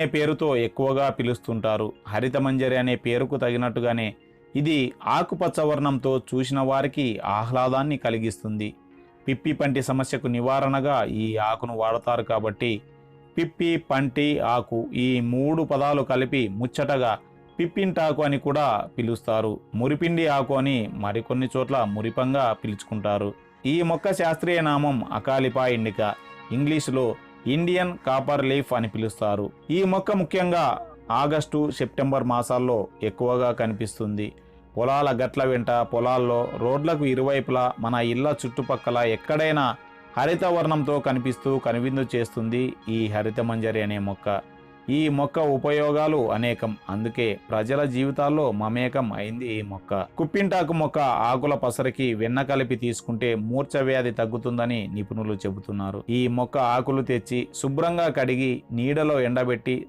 అనే పేరుతో ఎక్కువగా పిలుస్తుంటారు. హరితమంజరి అనే పేరుకు తగినట్టుగానే ఇది ఆకుపచ్చ వర్ణంతో చూసిన వారికి ఆహ్లాదాన్ని కలిగిస్తుంది. పిప్పి పంటి సమస్యకు నివారణగా ఈ ఆకును వాడతారు కాబట్టి పిప్పి పంటి ఆకు ఈ మూడు పదాలు కలిపి ముచ్చటగా పిప్పింటాకు అని కూడా పిలుస్తారు. మురిపిండి ఆకు అని మరికొన్ని చోట్ల మురిపంగా పిలుచుకుంటారు. ఈ మొక్క శాస్త్రీయ నామం అకాలిపా ఇండిక ఇంగ్లీషులో ఇండియన్ కాపర్ లీఫ్ అని పిలుస్తారు. ఈ మొక్క ముఖ్యంగా ఆగస్టు సెప్టెంబర్ మాసాల్లో ఎక్కువగా కనిపిస్తుంది. పొలాల గట్ల వెంట పొలాల్లో రోడ్లకు ఇరువైపులా మన ఇళ్ళ చుట్టుపక్కల ఎక్కడైనా హరిత వర్ణంతో కనిపిస్తూ కనువిందు చేస్తుంది ఈ హరిత మంజరి అనే మొక్క. ఈ మొక్క ఉపయోగాలు అనేకం. అందుకే ప్రజల జీవితాల్లో మమేకం అయింది ఈ మొక్క. కుప్పింటాకు మొక్క ఆకుల పసరికి వెన్న కలిపి తీసుకుంటే మూర్ఛ వ్యాధి తగ్గుతుందని నిపుణులు చెబుతున్నారు. ఈ మొక్క ఆకులు తెచ్చి శుభ్రంగా కడిగి నీడలో ఎండబెట్టి